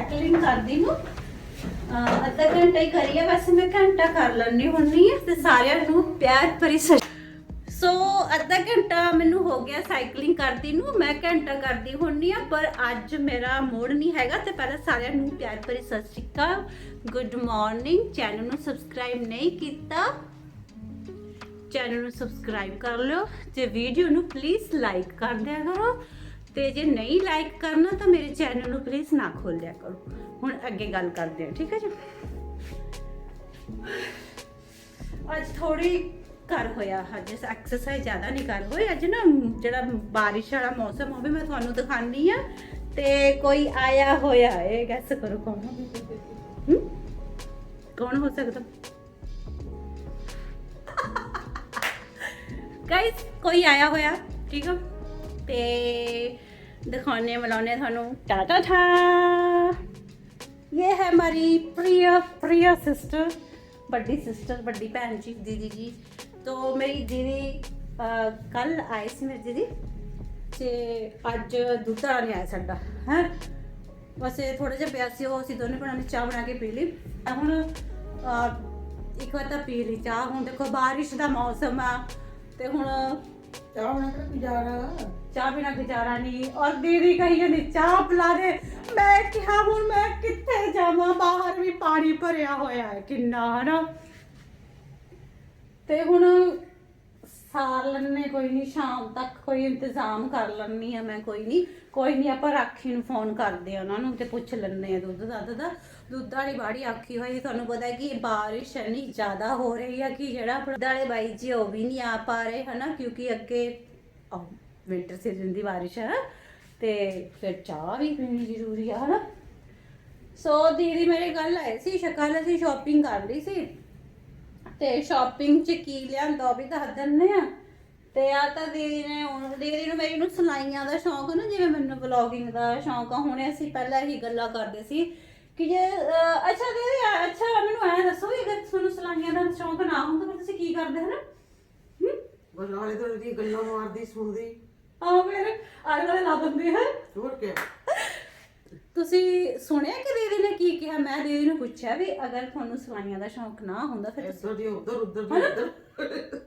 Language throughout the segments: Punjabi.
ਸੈਟਲਿੰਗ ਕਰਦੀ ਨੂੰ। ਅੱਧਾ ਘੰਟਾ ਹੀ ਕਰੀਏ ਵੈਸੇ ਮੈਂ ਘੰਟਾ ਕਰ ਲੈਣੀ ਹੁੰਨੀ ਆ ਤੇ ਸਾਰਿਆਂ ਨੂੰ ਪਿਆਰ ਭਰੀ ਸੋ ਅੱਧਾ ਘੰਟਾ ਮੈਨੂੰ ਹੋ ਗਿਆ ਸਾਈਕਲਿੰਗ ਕਰਦੀ ਨੂੰ, ਮੈਂ ਘੰਟਾ ਕਰਦੀ ਹੁੰਨੀ ਆ, ਪਰ ਅੱਜ ਮੇਰਾ ਮੂਡ ਨਹੀਂ ਹੈਗਾ ਤੇ ਪਹਿਲਾਂ ਸਾਰਿਆਂ ਨੂੰ ਪਿਆਰ ਭਰੀ ਸਤਿ ਸ਼੍ਰੀ ਅਕਾਲ। ਗੁੱਡ ਮਾਰਨਿੰਗ ਚੈਨਲ ਨੂੰ ਸਬਸਕ੍ਰਾਈਬ ਨਹੀਂ ਕੀਤਾ ਚੈਨਲ ਨੂੰ ਸਬਸਕ੍ਰਾਈਬ ਕਰ ਲਿਓ ਤੇ ਵੀਡੀਓ ਨੂੰ ਪਲੀਜ਼ ਲਾਈਕ ਕਰ ਦਿਆ ਕਰੋ। ਤੇ ਜੇ ਨਹੀਂ ਲਾਈਕ ਕਰਨਾ ਤਾਂ ਮੇਰੇ ਚੈਨਲ ਨੂੰ ਪਲੀਜ਼ ਨਾ ਖੋਲਿਆ ਕਰੋ। ਹੁਣ ਅੱਗੇ ਗੱਲ ਕਰਦੇ ਹਾਂ, ਠੀਕ ਹੈ ਜੀ? ਅੱਜ ਥੋੜੀ ਕਰ ਹੋਇਆ, ਅੱਜ ਐਕਸਰਸਾਈਜ਼ ਜ਼ਿਆਦਾ ਨਹੀਂ ਕਰ ਹੋਈ ਅੱਜ ਨਾ ਜਿਹੜਾ ਬਾਰਿਸ਼ ਵਾਲਾ ਮੌਸਮ ਉਹ ਮੈਂ ਤੁਹਾਨੂੰ ਦਿਖਾਣੀ ਆ ਤੇ ਕੋਈ ਆਇਆ ਹੋਇਆ ਹੈ ਗੈਸ ਕਰੋ ਕੌਣ ਹਮ? ਕੌਣ ਹੋ ਸਕਦਾ? ਗਾਇਸ ਕੋਈ ਆਇਆ ਹੋਇਆ? ਠੀਕ ਆ? ਤੇ ਦਿਖਾਉਣੇ ਮਿਲਾਉਣੇ ਤੁਹਾਨੂੰ। ਟਾਟਾ ਠਾ ਇਹ ਹੈ ਮੇਰੀ ਪ੍ਰਿਆ ਪ੍ਰਿਆ ਸਿਸਟਰ ਵੱਡੀ ਸਿਸਟਰ ਵੱਡੀ ਭੈਣ ਜੀ, ਦੀਦੀ ਜੀ। ਤੋਂ ਮੇਰੀ ਦੀਦੀ ਕੱਲ ਆਈ ਸੀ ਮੇਰੀ ਦੀਦੀ, ਤੇ ਅੱਜ ਦੁੱਧ ਨਹੀਂ ਆਇਆ ਸਾਡਾ, ਹੈ। ਵਸੇ ਥੋੜੇ ਜਿਹਾ ਪਿਆ ਸੀ, ਉਹ ਅਸੀਂ ਦੋਨੇ ਭੈਣਾਂ ਨੇ ਚਾਹ ਬਣਾ ਕੇ ਪੀ ਲਈ। ਹੁਣ ਇੱਕ ਵਾਰ ਤਾਂ ਪੀ ਲਈ ਚਾਹ। ਹੁਣ ਦੇਖੋ, ਬਾਰਿਸ਼ ਦਾ ਮੌਸਮ ਆ, ਤੇ ਹੁਣ ਚਾਹ ਬਣਾ ਕੇ ਗੁਜ਼ਾਰਾ ਚਾਹ ਬਿਨਾ ਗੁਜ਼ਾਰਾ ਨਹੀਂ। ਔਰ ਦੀਦੀ ਕਹੀ ਜਾਂਦੀ, ਚਾਹ ਪਿਲਾ ਦੇ। ਮੈਂ ਕਿਹਾ, ਹੁਣ ਮੈਂ ਕਿੱਥੇ ਜਾਵਾਂ? ਬਾਹਰ ਵੀ ਪਾਣੀ ਭਰਿਆ ਹੋਇਆ ਹੈ ਕਿੰਨਾ, ਹਨਾ? ਤੇ ਹੁਣ ਸਾਰ ਲੈਣੇ ਕੋਈ ਨਹੀਂ, ਸ਼ਾਮ ਤੱਕ ਕੋਈ ਇੰਤਜ਼ਾਮ ਕਰ ਲੈਣੀ ਆ ਮੈਂ ਕੋਈ ਨਹੀਂ। ਕੋਈ ਨਹੀਂ, ਆਪਾਂ ਰਾਖੀ ਨੂੰ ਫੋਨ ਕਰਦੇ ਆ ਉਹਨਾਂ ਨੂੰ ਤੇ ਪੁੱਛ ਲੈਣੇ ਆ ਦੁੱਧ ਦੱਧ ਦਾ। ਦੁੱਧ ਵਾਲੀ ਬਾੜੀ ਆਖੀ ਹੋਈ, ਤੁਹਾਨੂੰ ਪਤਾ ਹੈ ਕਿ ਬਾਰਿਸ਼ ਇੰਨੀ ਜ਼ਿਆਦਾ ਹੋ ਰਹੀ ਆ ਕਿ ਜਿਹੜਾ ਦੁੱਧ ਵਾਲੇ ਬਾਈ ਜੀ ਉਹ ਵੀ ਨਹੀਂ ਆ ਪਾ ਰਹੇ, ਹਨਾ? ਕਿਉਂਕਿ ਅੱਗੇ ਵਿੰਟਰ ਸੀਜ਼ਨ ਦੀ ਬਾਰਿਸ਼ ਹੈ ਤੇ ਫਿਰ ਚਾਹ ਵੀ ਪੀਣੀ ਜ਼ਰੂਰੀ ਆ, ਹਨਾ? ਸੋ ਦੀਦੀ ਮੇਰੇ ਗੱਲ ਆਏ ਸੀ ਸ਼ਕਲ, ਅਸੀਂ ਸ਼ਾਪਿੰਗ ਕਰ ਲਈ ਸੀ। ਤੇ ਸ਼ਾਪਿੰਗ ਚ ਕੀ ਲਿਆਂਦਾ ਵੀ ਦੱਸ ਦਿੰਨੇ ਆ। ਤੇ ਆ ਤਾਂ ਦੀਦੀ ਨੇ ਹੁਣ, ਦੀਦੀ ਨੂੰ ਮੇਰੀ ਨੂੰ ਸਲਾਈਆਂ ਦਾ ਸ਼ੌਂਕ ਨਾ, ਜਿਵੇਂ ਮੈਨੂੰ ਵਲੌਗਿੰਗ ਦਾ ਸ਼ੌਂਕ ਆ, ਹੁਣੇ ਅਸੀਂ ਪਹਿਲਾਂ ਹੀ ਗੱਲਾਂ ਕਰਦੇ ਸੀ ਕਿ ਜੇ ਅੱਛਾ ਦੀਦੀ ਅੱਛਾ, ਮੈਨੂੰ ਐ ਦੱਸੋ ਵੀ ਅਗਰ ਤੁਹਾਨੂੰ ਸਲਾਈਆਂ ਦਾ ਸ਼ੌਂਕ ਨਾ ਹੁੰਦਾ ਤਾਂ ਤੁਸੀਂ ਕੀ ਕਰਦੇ, ਹਨਾ? ਬਸ ਨਾਲੇ ਤੋਂ ਦੀ ਗੱਲਾਂ ਮਾਰਦੀ, ਸੁਣਦੀ। ਆ ਮੇਰੇ ਆਲੇ ਦੁਆਲੇ ਲਾ ਦਿੰਦੇ ਹੈ ਹੋਰ ਕੀ ਤੁਸੀਂ ਸੁਣਿਆ ਕਿ ਦੀਦੀ ਨੇ ਕੀ ਕਿਹਾ? ਮੈਂ ਦੀਦੀ ਨੂੰ ਪੁੱਛਿਆ ਵੀ ਅਗਰ ਤੁਹਾਨੂੰ ਸਲਾਈਆਂ ਦਾ ਸ਼ੌਂਕ ਨਾ ਹੁੰਦਾ ਫਿਰ ਤੁਸੀਂ ਇੱਧਰ ਦੀ ਉੱਧਰ ਉੱਧਰ ਦੀ ਇੱਧਰ।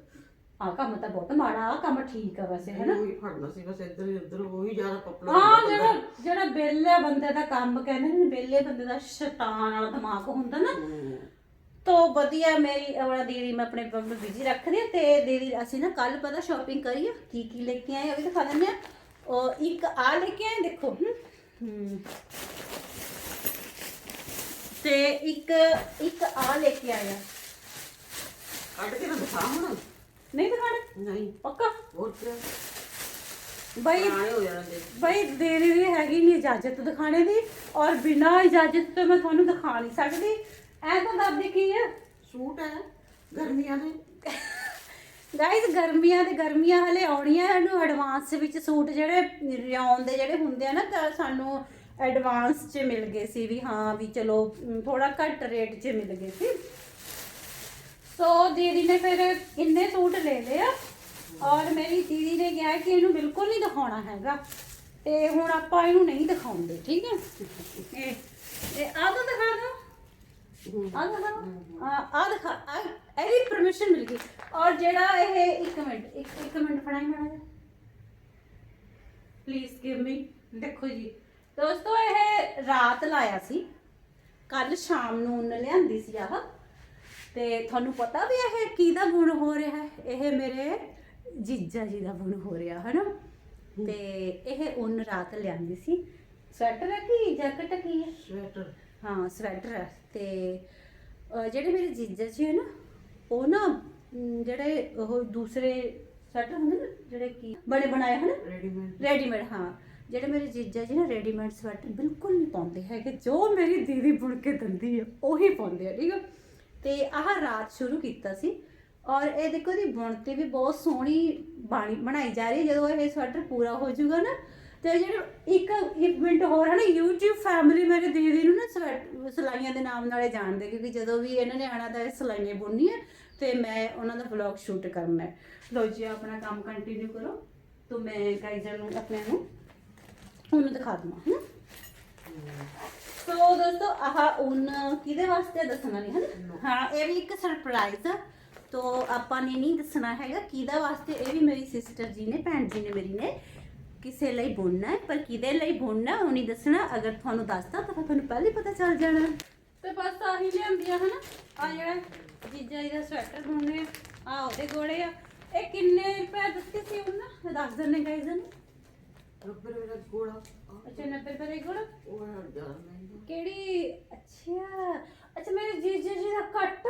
ਆ ਕੰਮ ਤਾਂ ਬਹੁਤ ਮਾੜਾ ਆ ਕੰਮ ਠੀਕ ਆ ਵੈਸੇ ਹੈਨਾ? ਉਹੀ ਫੜਨਾ ਸੀ ਬਸ ਇੱਧਰ ਹੀ ਉੱਧਰ ਉਹੀ ਜ਼ਿਆਦਾ ਪਪਲਾ ਹਾਂ ਜਿਹੜਾ ਜਿਹੜਾ ਬੇਲੇ ਬੰਦੇ ਦਾ ਕੰਮ ਕਹਿੰਦੇ ਨੇ ਬੇਲੇ ਬੰਦੇ ਦਾ ਸ਼ੈਤਾਨ ਵਾਲਾ ਦਿਮਾਗ ਹੁੰਦਾ ਨਾ ਤੋ ਵਧੀਆ ਮੇਰੀ ਆਪਣਾ ਦੀਦੀ ਮੈਂ ਆਪਣੇ ਕੰਮ ਨੂੰ ਬਿਜ਼ੀ ਰੱਖਦੀ ਹਾਂ ਤੇ ਦੀਦੀ ਅਸੀਂ ਨਾ ਕੱਲ ਪਤਾ ਸ਼ਾਪਿੰਗ ਕਰੀ ਆ ਕੀ ਕੀ ਲੈ ਕੇ ਆਏ ਉਹ ਵੀ ਦਿਖਾ ਦਿੰਦੇ ਆ ਉਹ ਇੱਕ ਆ ਲੈ ਕੇ ਆਏ ਦੇਖੋ ਹਮ, ਹਮ ਤੇ ਇੱਕ ਇੱਕ ਆ ਲੈ ਕੇ ਆਇਆ ਕੱਢ ਕੇ ਨਾ ਦਿਖਾ ਹੁਣ। ਨਹੀਂ ਦਿਖਾਣਾ ਨਹੀਂ। ਪੱਕਾ? ਹੋਰ ਕੀ? ਬਈ ਆਏ ਹੋ ਜਾਣਾ ਦੇ ਬਈ ਦੀਦੀ ਦੀ ਹੈਗੀ ਨਹੀਂ ਇਜਾਜ਼ਤ ਦਿਖਾਣੇ ਦੀ ਔਰ ਬਿਨਾਂ ਇਜਾਜ਼ਤ ਤੋਂ ਮੈਂ ਤੁਹਾਨੂੰ ਦਿਖਾ ਨਹੀਂ ਸਕਦੀ। ਐ ਤਾਂ ਦਾਦੀ ਕੀ ਹੈ ਸੂਟ ਹੈ ਗਰਮੀਆਂ ਦੇ। ਗਾਇਸ ਗਰਮੀਆਂ ਦੇ ਗਰਮੀਆਂ ਹਲੇ ਆਉਣੀਆਂ ਇਹਨੂੰ ਐਡਵਾਂਸ ਵਿੱਚ ਸੂਟ ਜਿਹੜੇ ਰਿਆਉਣ ਦੇ ਜਿਹੜੇ ਹੁੰਦੇ ਆ ਨਾ ਤਾਂ ਸਾਨੂੰ ਐਡਵਾਂਸ 'ਚ ਮਿਲ ਗਏ ਸੀ ਵੀ ਹਾਂ ਵੀ ਚਲੋ ਥੋੜਾ ਘੱਟ ਰੇਟ 'ਚ ਮਿਲ ਗਏ ਸੀ। ਸੋ ਦੀਦੀ ਨੇ ਫਿਰ ਇੰਨੇ ਸੂਟ ਲੈ ਲਏ ਆ। ਔਰ ਮੇਰੀ ਦੀਦੀ ਨੇ ਕਿਹਾ ਕਿ ਇਹਨੂੰ ਬਿਲਕੁਲ ਨਹੀਂ ਦਿਖਾਉਣਾ ਹੈਗਾ। ਤੇ ਹੁਣ ਆਪਾਂ ਇਹਨੂੰ ਨਹੀਂ ਦਿਖਾਉਂਦੇ ਠੀਕ ਹੈ? ਇਹ ਇਹ ਆ ਤਾਂ ਦਿਖਾ ਦੋ ਆ ਦਿਖਾ ਆ ਦਿਖਾ ਆ- ਇਹਦੀ ਪਰਮਿਸ਼ਨ ਮਿਲ ਗਈ। ਔਰ ਜਿਹੜਾ ਇਹ ਇੱਕ ਮਿੰਟ, ਇੱਕ ਇੱਕ ਮਿੰਟ ਫੜਾਈ ਮਾੜਾ ਜਿਹਾ। ਪਲੀਜ਼ ਗਿਵ ਮੀ ਦੇਖੋ ਜੀ, ਦੋਸਤੋ, ਇਹ ਰਾਤ ਲਾਇਆ ਸੀ। ਕੱਲ ਸ਼ਾਮ ਨੂੰ ਉਹਨੇ ਲਿਆਂਦੀ ਸੀ ਆਹ। ਤੇ ਤੁਹਾਨੂੰ ਪਤਾ ਵੀ ਇਹ ਕਿਹਦਾ ਗੁਣ ਹੋ ਰਿਹਾ? ਹੈ ਇਹ ਮੇਰੇ ਜੀਜਾ ਜੀ ਦਾ ਗੁਣ ਹੋ ਰਿਹਾ ਹੈ ਤੇ ਇਹ ਉਨ ਰਾਤ ਲਿਆਂਦੀ ਸੀ। ਸਵੈਟਰ ਹੈ ਕਿ ਜੈਕਟ ਕੀ ਹੈ? ਸਵੈਟਰ। ਹਾਂ ਸਵੈਟਰ ਹੈ। ਤੇ ਜਿਹੜੇ ਮੇਰੇ ਜੀਜਾ ਜੀ ਹੈ ਨਾ ਉਹ ਨਾ ਜਿਹੜੇ ਉਹ ਦੂਸਰੇ ਸਵੈਟਰ ਹੁੰਦੇ ਨਾ ਜਿਹੜੇ ਕੀ ਬੜੇ ਬਣਾਏ ਹਨ? ਰੈਡੀਮੇਡ ਰੈਡੀਮੇਡ ਹਾਂ। ਜਿਹੜੇ ਮੇਰੇ ਜੀਜਾ ਜੀ ਨਾ ਰੈਡੀਮੇਡ ਸਵੈਟਰ ਬਿਲਕੁਲ ਨਹੀਂ ਪਾਉਂਦੇ ਹੈਗੇ। ਜੋ ਮੇਰੀ ਦੀਦੀ ਬੁਣ ਕੇ ਦਿੰਦੀ ਹੈ ਉਹੀ ਪਾਉਂਦੇ ਆ ਠੀਕ ਹੈ ਤੇ ਆਹ ਰਾਤ ਸ਼ੁਰੂ ਕੀਤਾ ਸੀ ਔਰ ਇਹ ਦੇਖੋ ਦੀ ਬੁਣਤੀ ਵੀ ਬਹੁਤ ਸੋਹਣੀ ਬਾਣੀ ਬਣਾਈ ਜਾ ਰਹੀ ਹੈ। ਜਦੋਂ ਇਹ ਸਵੈਟਰ ਪੂਰਾ ਹੋ ਜਾਊਗਾ ਨਾ ਤੇ ਜਿਹੜੇ ਇੱਕ ਇੱਕ ਮਿੰਟ ਹੋਰ ਹੈ ਨਾ YouTube ਫੈਮਿਲੀ ਮੇਰੇ ਦੀਦੀ ਨੂੰ ਨਾ ਸਵੈਟ- ਦੇ ਨਾਮ ਨਾਲੇ ਜਾਣਦੇ ਕਿਉਂਕਿ ਜਦੋਂ ਵੀ ਇਹਨਾਂ ਨੇ ਆਣਾ ਤਾਂ ਇਹ ਸਿਲਾਈਆਂ ਬੁਣਨੀਆਂ ਤੇ ਮੈਂ ਉਹਨਾਂ ਦਾ ਵਲੌਗ ਸ਼ੂਟ ਕਰਨਾ ਹੈ। ਜੀ ਆਪਣਾ ਕੰਮ ਕੰਟੀਨਿਊ ਕਰੋ। ਤੋ ਮੈਂ ਗਾਈਜ਼ਾਂ ਨੂੰ ਆਪਣੇ ਨੂੰ ਉਹਨੂੰ ਦਿਖਾ ਦਵਾਂ ਹੈ ਸੋ ਦੋਸਤੋ ਆਹ ਉਨ ਕਿਹਦੇ ਵਾਸਤੇ ਦੱਸਣਾ ਨਹੀਂ ਹੈ ਹਾਂ ਇਹ ਵੀ ਇੱਕ ਸਰਪ੍ਰਾਈਜ਼ ਆ। ਤੋ ਆਪਾਂ ਨੇ ਨਹੀਂ ਦੱਸਣਾ ਹੈਗਾ ਕਿਹਦਾ ਵਾਸਤੇ ਇਹ ਵੀ ਮੇਰੀ ਸਿਸਟਰ ਜੀ ਨੇ ਭੈਣ ਜੀ ਨੇ ਮੇਰੀ ਨੇ। ਕਿਸੇ ਲਈ ਬੁਣਨਾ ਹੈ ਪਰ ਕਿਹਦੇ ਲਈ ਬੁਣਨਾ ਉਹ ਨਹੀਂ ਦੱਸਣਾ। ਅਗਰ ਤੁਹਾਨੂੰ ਦੱਸਤਾ ਤਾਂ ਫਿਰ ਤੁਹਾਨੂੰ ਪਹਿਲੇ ਪਤਾ ਚੱਲ ਜਾਣਾ। ਤੇ ਬਸ ਆਹੀ ਲਿਆਂਦੀਆਂ ਹਨ। ਆ ਜਿਹੜਾ ਜੀਜਾ ਜੀ ਦਾ ਸਵੈਟਰ ਬੁਣਨੇ ਆ ਉਹਦੇ ਗੋੜੇ ਆ। ਇਹ ਕਿੰਨੇ ਰੁਪਏ ਦਿੱਤੇ ਸੀ ਉਹਨਾਂ? ਮੈਂ ਦੱਸ ਦਿੰਨੇ ਗਾਇਜ਼ ਨੂੰ। ਰੱਬਰ ਮੇਰਾ ਗੋੜਾ ਅੱਛਾ 90 ਰੁਪਏ ਦਾ ਗੋੜਾ ਉਹ ਹੈ ਜ਼ਿਆਦਾ ਮਹਿੰਗਾ। ਕਿਹੜੀ? ਅੱਛਾ। ਅੱਛਾ ਮੇਰੇ ਜੀਜਾ ਜੀ ਦਾ ਕੱਟ।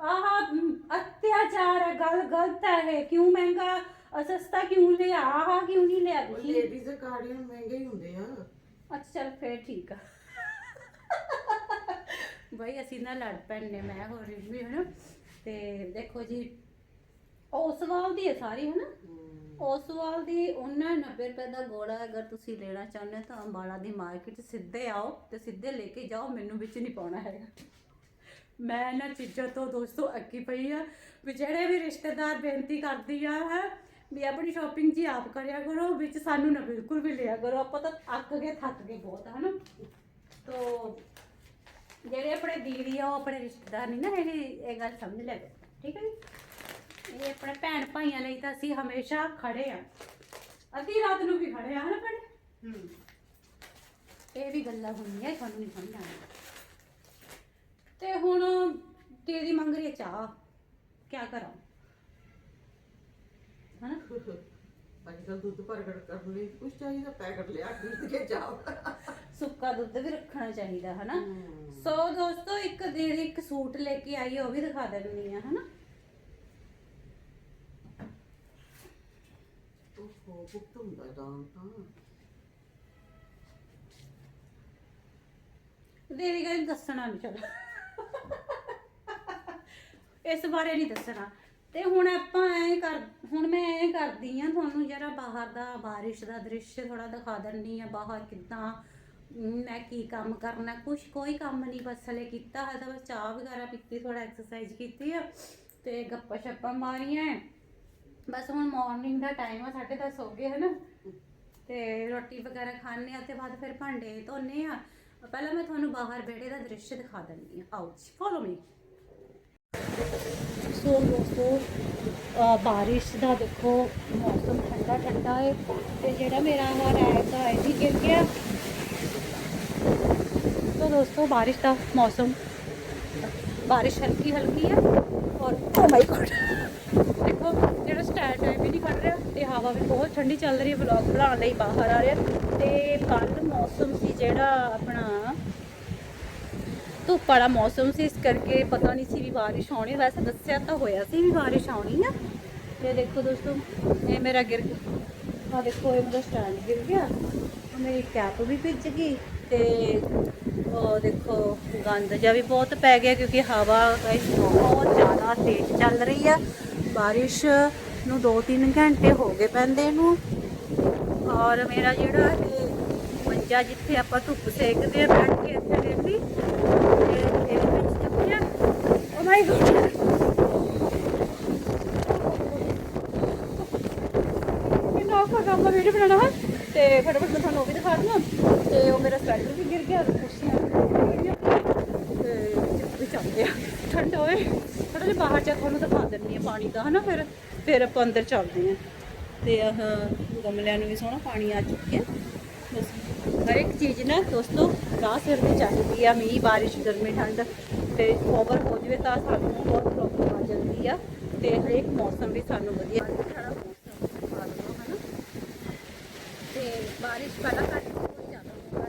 ਆਹ ਅਤਿਆਚਾਰ ਹੈ ਗੱਲ ਗਲਤ ਹੈ ਕਿਉਂ ਮਹਿੰਗਾ? ਅ, ਸਸਤਾ ਕਿਉਂ ਲਿਆ ਆਹ ਕਿਉਂ ਨਹੀਂ ਲਿਆ ਉਹ ਤੁਸੀਂ? ਲੇਡੀਜ਼ ਦੇ ਕਾਰਡੀਅਨ ਮਹਿੰਗੇ ਹੀ ਹੁੰਦੇ ਆ। ਅੱਛਾ ਚਲ ਫੇਰ ਠੀਕ ਆ। ਬਈ ਅਸੀਂ ਨਾ ਲੜ ਪੈਣੇ ਮੈਂ ਹੋਰ ਵੀ ਹਨਾ? ਤੇ ਦੇਖੋ ਜੀ ਉਸਵਾਲ ਦੀ ਹੈ ਸਾਰੀ ਹਨਾ? ਹੂੰ। ਉਸਵਾਲ ਦੀ ਉਹਨਾਂ 90 ਰੁਪਏ ਦਾ ਗੋੜਾ ਅਗਰ ਤੁਸੀਂ ਲੈਣਾ ਚਾਹੁੰਦੇ ਹੋ ਤਾਂ ਅੰਬਾਲਾ ਦੀ ਮਾਰਕੀਟ ਸਿੱਧੇ ਆਓ ਤੇ ਸਿੱਧੇ ਲੈ ਕੇ ਜਾਓ ਮੈਨੂੰ ਵਿੱਚ ਨਹੀਂ ਪਾਉਣਾ ਹੈਗਾ। ਮੈਂ ਇਹਨਾਂ ਚੀਜ਼ਾਂ ਤੋਂ ਦੋਸਤੋ ਅੱਕੀ ਪਈ ਆ ਵੀ ਜਿਹੜੇ ਵੀ ਰਿਸ਼ਤੇਦਾਰ ਬੇਨਤੀ ਕਰਦੀ ਆ ਹੈ? ਵੀ ਆਪਣੀ ਸ਼ਾਪਿੰਗ ਜੀ ਆਪ ਕਰਿਆ ਕਰੋ ਵਿੱਚ ਸਾਨੂੰ ਨਾ ਬਿਲਕੁਲ ਵੀ ਲਿਆ ਕਰੋ। ਆਪਾਂ ਤਾਂ ਅੱਕ ਗਏ ਥੱਕ ਗਏ ਬਹੁਤ ਹਨਾ? ਤੋ ਜਿਹੜੇ ਆਪਣੇ ਦੀਦੀ ਆ ਉਹ ਆਪਣੇ ਰਿਸ਼ਤੇਦਾਰ ਨਹੀਂ ਨਾ ਹੈਗੇ ਇਹ ਗੱਲ ਸਮਝ ਲੈ ਠੀਕ ਹੈ ਜੀ? ਇਹ ਆਪਣੇ ਭੈਣ ਭਾਈਆਂ ਲਈ ਤਾਂ ਅਸੀਂ ਹਮੇਸ਼ਾ ਖੜੇ ਆ। ਅੱਧੀ ਰਾਤ ਨੂੰ ਵੀ ਖੜੇ ਆ ਹਨਾ ਭੈਣੇ? ਹੂੰ। ਇਹ ਵੀ ਗੱਲਾਂ ਹੁੰਦੀਆਂ ਤੁਹਾਨੂੰ ਨਹੀਂ ਸਮਝ ਆਉਂਦੀ ਤੇ ਹੁਣ ਦੀਦੀ ਮੰਗ ਰਹੀ ਚਾਹ ਕੀ ਕਰਾਂ? ਹਨਾ? ਅੱਜ ਕੱਲ ਦੁੱਧ ਪ੍ਰਗਟ ਕਰਨ ਲਈ ਕੁਛ ਚਾਹੀਦਾ ਪੈਕਟ ਲਿਆ ਖਰੀਦ ਕੇ ਜਾਓ। ਸੁੱਕਾ ਦੁੱਧ ਵੀ ਰੱਖਣਾ ਚਾਹੀਦਾ ਹਨਾ। ਸੋ ਦੋਸਤੋ ਇੱਕ ਦੀਦੀ ਇੱਕ ਸੂਟ ਲੈ ਕੇ ਆਈ ਹੈ, ਉਹ ਵੀ ਦਿਖਾ ਦਿੰਦੀ ਆ ਹਨਾ? ਉਹ ਭੁਗਤ ਹੁੰਦਾ ਦਾਨ ਤਾਂ। ਦੀਦੀ ਕਹਿੰਦੀ ਦੱਸਣਾ ਨਹੀਂ ਚਲੋ। ਇਸ ਬਾਰੇ ਨਹੀਂ ਦੱਸਣਾ। ਤੇ ਹੁਣ ਆਪਾਂ ਐ ਕਰ, ਹੁਣ ਮੈਂ ਐ ਕਰਦੀ ਆ, ਤੁਹਾਨੂੰ ਜਰਾ ਬਾਹਰ ਦਾ, ਬਾਰਿਸ਼ ਦਾ ਦ੍ਰਿਸ਼ ਥੋੜਾ ਦਿਖਾ ਦਿੰਦੀ ਆ, ਬਾਹਰ ਕਿੱਦਾਂ ਮੈਂ ਕੀ ਕੰਮ ਕਰਨਾ, ਕੁਛ ਕੋਈ ਕੰਮ ਨਹੀਂ ਬਸ ਹਲੇ ਕੀਤਾ ਹੈ ਤਾਂ ਬਸ ਚਾਹ ਵਗੈਰਾ ਪੀਤੀ ਥੋੜਾ ਐਕਸਰਸਾਈਜ਼ ਕੀਤੀ ਆ, ਤੇ ਗੱਪਾਂ ਛੱਪਾਂ ਮਾਰੀਆਂ ਬਸ ਹੁਣ ਮਾਰਨਿੰਗ ਦਾ ਟਾਈਮ ਆ 10:30 ਹੋ ਗਏ, ਹਨਾ? ਤੇ ਰੋਟੀ ਵਗੈਰਾ ਖਾਣੇ ਆ, ਤੇ ਬਾਅਦ ਫਿਰ ਭਾਂਡੇ ਧੋਨੇ ਆ। ਪਹਿਲਾਂ ਮੈਂ ਤੁਹਾਨੂੰ ਬਾਹਰ ਵਿਹੜੇ ਦਾ ਦ੍ਰਿਸ਼ ਦਿਖਾ ਦਿੰਦੀ ਆ। ਆਓ ਜੀ ਫੋਲੋ ਮੀ ਸੋ ਦੋਸਤੋ ਬਾਰਿਸ਼ ਦਾ ਦੇਖੋ ਮੌਸਮ ਠੰਡਾ ਠੰਡਾ ਹੈ ਤੇ ਜਿਹੜਾ ਮੇਰਾ ਆਹ ਰਾਇਤਾ ਹੈ ਵੀ ਗਿਰ ਗਿਆ। ਸੋ ਦੋਸਤੋ ਬਾਰਿਸ਼ ਦਾ ਮੌਸਮ। ਬਾਰਿਸ਼ ਹਲਕੀ ਹਲਕੀ ਹੈ ਔਰ ਓ ਮਾਈ ਗॉड ਦੇਖੋ ਜਿਹੜਾ ਸਟੈਂਡ ਹੈ ਵੀ ਨਹੀਂ ਕੱਢ ਰਿਹਾ ਤੇ ਹਵਾ ਵੀ ਬਹੁਤ ਠੰਡੀ ਚੱਲ ਰਹੀ ਹੈ ਵਲੌਗ ਬਣਾਉਣ ਲਈ ਬਾਹਰ ਆ ਰਿਹਾ ਤੇ ਕੱਲ ਮੌਸਮ ਸੀ ਜਿਹੜਾ ਆਪਣਾ ਧੁੱਪ ਵਾਲਾ ਮੌਸਮ ਸੀ, ਇਸ ਕਰਕੇ ਪਤਾ ਨਹੀਂ ਸੀ ਵੀ ਬਾਰਿਸ਼ ਆਉਣੀ ਵੈਸੇ ਦੱਸਿਆ ਤਾਂ ਹੋਇਆ ਸੀ ਵੀ ਬਾਰਿਸ਼ ਆਉਣੀ ਆ। ਤੇ ਦੇਖੋ ਦੋਸਤੋ, ਇਹ ਮੇਰਾ ਗਿਰ ਆ ਦੇਖੋ, ਇਹ ਮੇਰਾ ਸਟੈਂਡ ਗਿਰ ਗਿਆ। ਮੇਰੀ ਕੈਪ ਵੀ ਭਿੱਜ ਗਈ ਤੇ ਉਹ ਦੇਖੋ, ਗੰਦ ਜਿਹਾ ਵੀ ਬਹੁਤ ਪੈ ਗਿਆ ਕਿਉਂਕਿ ਹਵਾ guys ਬਹੁਤ ਜ਼ਿਆਦਾ ਤੇਜ਼ ਚੱਲ ਰਹੀ ਆ। ਬਾਰਿਸ਼ ਨੂੰ 2-3 ਘੰਟੇ ਹੋ ਗਏ ਪੈਂਦੇ ਨੂੰ। ਔਰ ਮੇਰਾ ਜਿਹੜਾ ਇਹ ਮੰਜਾ ਜਿੱਥੇ ਆਪਾਂ ਧੁੱਪ ਸੇਕਦੇ ਆ, ਬੈਠ ਕੇ ਇੱਥੇ ਡੇਲੀ ਇਹ ਇਹਦੇ ਵਿੱਚ ਜੰਮਿਆ ਓ ਮਾਈ ਕਿੰਨਾ ਔਖਾ ਕੰਮ ਆ ਵੀਡੀਓ ਬਣਾਉਣਾ ਵਾ ਤੇ ਫਟਾਫਟ ਮੈਂ ਤੁਹਾਨੂੰ ਉਹ ਵੀ ਦਿਖਾ ਦਵਾਂ ਤੇ ਉਹ ਮੇਰਾ ਸਵੈਟਰ ਵੀ ਗਿਰ ਗਿਆ ਤੇ ਕੁਰਸੀਆਂ ਵੀ ਗਿਰ ਗਈਆਂ ਤੇ ਵੀ ਚੱਲ ਗਿਆ ਠੰਡ ਹੋਏ ਥੋੜਾ ਜਿਹਾ ਬਾਹਰ ਜਾ ਤੁਹਾਨੂੰ ਦਿਖਾ ਦਿੰਨੀ ਆ ਪਾਣੀ ਦਾ ਹਨਾ ਫਿਰ ਫਿਰ ਆਪਾਂ ਅੰਦਰ ਚੱਲਦੇ ਆ ਤੇ ਆਹ ਗਮਲਿਆਂ ਨੂੰ ਵੀ ਸੋਹਣਾ ਪਾਣੀ ਆ ਚੁੱਕਿਆ। ਬਸ ਹਰ ਇੱਕ ਚੀਜ਼ ਨਾ ਦੋਸਤੋ ਰਾਹ ਸਿਰ ਤੇ ਚਾਹੀਦੀ ਆ, ਮੀਂਹ, ਬਾਰਿਸ਼, ਗਰਮੀ, ਠੰਡ ਤੇ ਓਵਰ ਹੋ ਜਵੇ ਤਾਂ ਸਾਨੂੰ ਬਹੁਤ ਪ੍ਰੋਬਲਮ ਆ ਜਾਂਦੀ ਆ ਤੇ ਹਰੇਕ ਮੌਸਮ ਵੀ ਸਾਨੂੰ ਵਧੀਆ ਸਾਰਾ ਮੌਸਮ ਆ ਜਾਓ ਹਨਾ ਤੇ ਬਾਰਿਸ਼ ਪਹਿਲਾਂ ਘੱਟ ਬਹੁਤ ਜ਼ਿਆਦਾ ਹੁੰਦਾ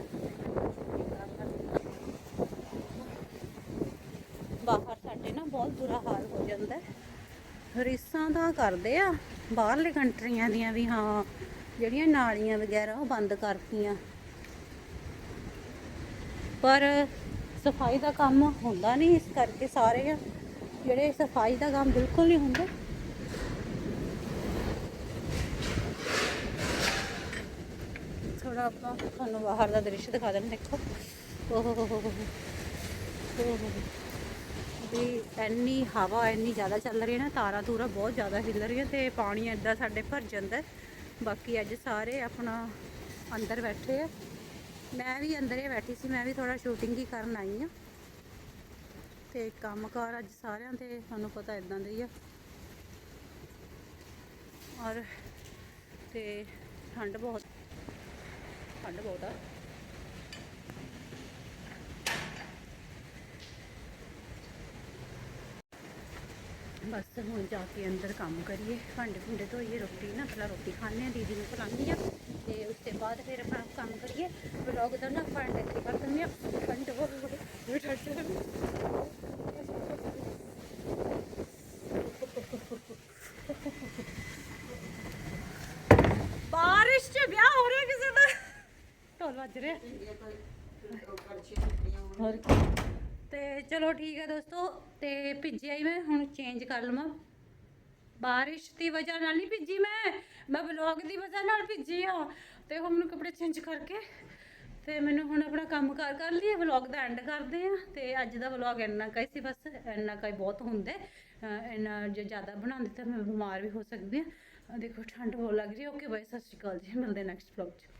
ਬਾਹਰ ਸਾਡੇ ਨਾ ਬਹੁਤ ਬੁਰਾ ਹਾਲ ਹੋ ਜਾਂਦਾ। ਰੀਸਾਂ ਦਾ ਕਰਦੇ ਆ, ਬਾਹਰਲੇ ਕੰਟਰੀਆਂ ਦੀਆਂ ਵੀ ਹਾਂ, ਜਿਹੜੀਆਂ ਨਾਲੀਆਂ ਵਗੈਰਾ ਉਹ ਬੰਦ ਕਰਤੀਆਂ। ਪਰ ਸਫ਼ਾਈ ਦਾ ਕੰਮ ਹੁੰਦਾ ਨਹੀਂ ਇਸ ਕਰਕੇ ਸਾਰੇ ਜਿਹੜੇ ਸਫ਼ਾਈ ਦਾ ਕੰਮ ਬਿਲਕੁਲ ਨਹੀਂ ਹੁੰਦਾ। ਥੋੜਾ ਆਪਾਂ ਤੁਹਾਨੂੰ ਬਾਹਰ ਦਾ ਦ੍ਰਿਸ਼ ਦਿਖਾ ਦਿੰਦੇ ਦੇਖੋ। ਓਹ ਹੋ ਹੋ ਵੀ ਇੰਨੀ ਹਵਾ ਇੰਨੀ ਜ਼ਿਆਦਾ ਚੱਲ ਰਹੀ ਹੈ ਨਾ, ਤਾਰਾਂ ਤੂਰਾ ਬਹੁਤ ਜ਼ਿਆਦਾ ਹਿੱਲ ਰਹੀਆਂ ਤੇ ਪਾਣੀ ਐਦਾਂ ਸਾਡੇ ਭਰ ਜਾਂਦਾ ਬਾਕੀ ਅੱਜ ਸਾਰੇ ਆਪਣਾ ਅੰਦਰ ਬੈਠੇ ਆ। ਮੈਂ ਵੀ ਅੰਦਰੇ ਬੈਠੀ ਸੀ, ਮੈਂ ਵੀ ਥੋੜਾ ਸ਼ੂਟਿੰਗ ਹੀ ਕਰਨ ਆਈ ਆ ਤੇ ਕੰਮਕਾਰ ਅੱਜ ਸਾਰਿਆਂ ਤੇ, ਤੁਹਾਨੂੰ ਪਤਾ ਇਦਾਂ ਦਾ ਹੀ ਆ। ਔਰ ਤੇ ਠੰਡ ਬਹੁਤ ਠੰਡ ਬਹੁਤ ਆ। ਬਸ ਹੁਣ ਜਾ ਕੇ ਅੰਦਰ ਕੰਮ ਕਰੀਏ। ਭਾਂਡੇ ਭੁੰਡੇ ਧੋਈਏ ਰੋਟੀ ਨਾ ਪਹਿਲਾਂ ਰੋਟੀ ਖਾਣੇ ਆ ਦੀਦੀ ਨੂੰ ਖਿਲਾਉਂਦੀ ਆ ਤੇ ਉਸ ਤੋਂ ਬਾਅਦ ਫਿਰ ਆਪਣਾ ਕੰਮ ਕਰੀਏ। ਵਲੌਗ ਦਾ ਨਾ ਭਾਂਡੇ ਤੇ ਕਰ ਦਿੰਦੇ ਆ ਠੰਡ ਬਹੁਤ ਠੰਡ ਬਾਰਿਸ਼ 'ਚ ਵਿਆਹ ਹੋ ਰਿਹਾ ਕਿਸੇ ਦਾ? ਢੋਲ ਵੱਜ ਰਿਹਾ। ਹੋਰ ਕੀ? ਚਲੋ ਠੀਕ ਹੈ ਦੋਸਤੋ, ਤੇ ਭਿੱਜੀ ਆਈ ਮੈਂ, ਹੁਣ ਚੇਂਜ ਕਰ ਲਵਾਂ। ਬਾਰਿਸ਼ ਦੀ ਵਜ੍ਹਾ ਨਾਲ ਨਹੀਂ ਭਿੱਜੀ ਮੈਂ ਮੈਂ ਵਲੌਗ ਦੀ ਵਜ੍ਹਾ ਨਾਲ ਭਿੱਜੀ ਆ ਤੇ ਹੁਣ ਮੈਨੂੰ ਕੱਪੜੇ ਚੇਂਜ ਕਰਕੇ, ਤੇ ਮੈਨੂੰ ਹੁਣ ਆਪਣਾ ਕੰਮ ਕਾਰ ਕਰ ਲਈਏ ਵਲੌਗ ਦਾ ਐਂਡ ਕਰਦੇ ਆ ਤੇ ਅੱਜ ਦਾ ਵਲੌਗ ਇੰਨਾ ਕਾ ਸੀ ਬਸ, ਇੰਨਾ ਕਾ ਬਹੁਤ ਹੁੰਦਾ। ਇੰਨਾ ਜੇ ਜ਼ਿਆਦਾ ਬਣਾਉਂਦੀ ਤਾਂ ਮੈਂ ਬਿਮਾਰ ਵੀ ਹੋ ਸਕਦੀ ਆ ਦੇਖੋ, ਠੰਡ ਬਹੁਤ ਲੱਗ ਰਹੀ ਹੈ, ਓਕੇ ਬਾਈ ਸਤਿ ਸ਼੍ਰੀ ਅਕਾਲ ਜੀ, ਮਿਲਦੇ ਨੈਕਸਟ ਵਲੌਗ 'ਚ।